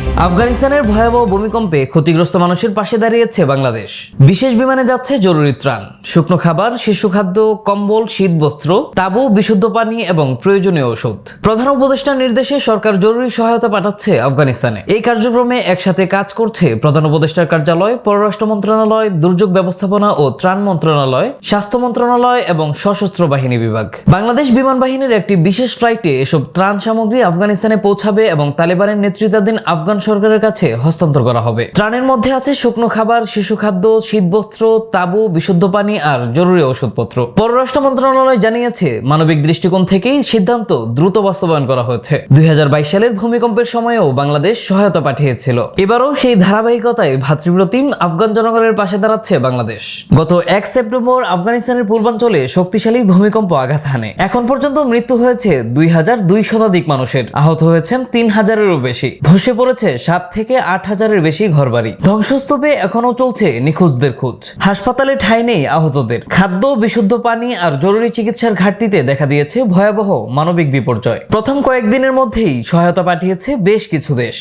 আফগানিস্তানের ভয়াবহ ভূমিকম্পে ক্ষতিগ্রস্ত মানুষের পাশে দাঁড়িয়েছে বাংলাদেশ। বিশেষ বিমানে যাচ্ছে জরুরি ত্রাণ। শুকনো খাবার, শিশু খাদ্য, কম্বল, শীত বস্ত্র, তাবু, বিশুদ্ধ পানি এবং প্রয়োজনীয় ওষুধ প্রধান উপদেষ্টার নির্দেশে সরকার জরুরি সহায়তা পাঠাচ্ছে আফগানিস্তানে। এই কার্যক্রমে একসাথে কাজ করছে প্রধান উপদেষ্টার কার্যালয়, পররাষ্ট্র মন্ত্রণালয়, দুর্যোগ ব্যবস্থাপনা ও ত্রাণ মন্ত্রণালয়, স্বাস্থ্য মন্ত্রণালয় এবং সশস্ত্র বাহিনী বিভাগ। বাংলাদেশ বিমান বাহিনীর একটি বিশেষ ফ্লাইটে এসব ত্রাণ সামগ্রী আফগানিস্তানে পৌঁছাবে এবং তালেবানের নেতৃত্বাধীন আফগান সরকারের কাছে হস্তান্তর করা হবে। ত্রাণের মধ্যে আছে শুকনো খাবার, শিশু খাদ্য, শীতবস্ত্র, তাবু, বিশুদ্ধ পানি আর জরুরি ওষুধপত্র পররাষ্ট্র মন্ত্রণালয় জানিয়েছে, মানবিক দৃষ্টিকোণ থেকেই সিদ্ধান্ত দ্রুত বাস্তবায়ন করা হয়েছে। দুই সালের ভূমিকম্পের সময়েও বাংলাদেশ সহায়তা পাঠিয়েছিল। এবারও সেই ধারাবাহিকতায় ভাতৃপ্রতিম আফগান জনগণের পাশে দাঁড়াচ্ছে বাংলাদেশ। গত এক সেপ্টেম্বর আফগানিস্তানের পূর্বাঞ্চলে শক্তিশালী ভূমিকম্প আঘাত হানে। এখন পর্যন্ত মৃত্যু হয়েছে দুই হাজার দুই শতাধিক মানুষের। আহত হয়েছেন তিন হাজারেরও বেশি। ধসে পড়েছে সাত থেকে আট হাজারের বেশি ঘরবাড়ি। ধ্বংসস্তূপে এখনও চলছে নিখোঁজদের খোঁজ। হাসপাতালে ঠাঁই নেই আহতদের। খাদ্য, বিশুদ্ধ পানি আর জরুরি চিকিৎসার ঘাটতিতে দেখা দিয়েছে ভয়াবহ মানবিক বিপর্যয়। প্রথম কয়েকদিনের মধ্যেই সহায়তা পাঠিয়েছে বেশ কিছু দেশ।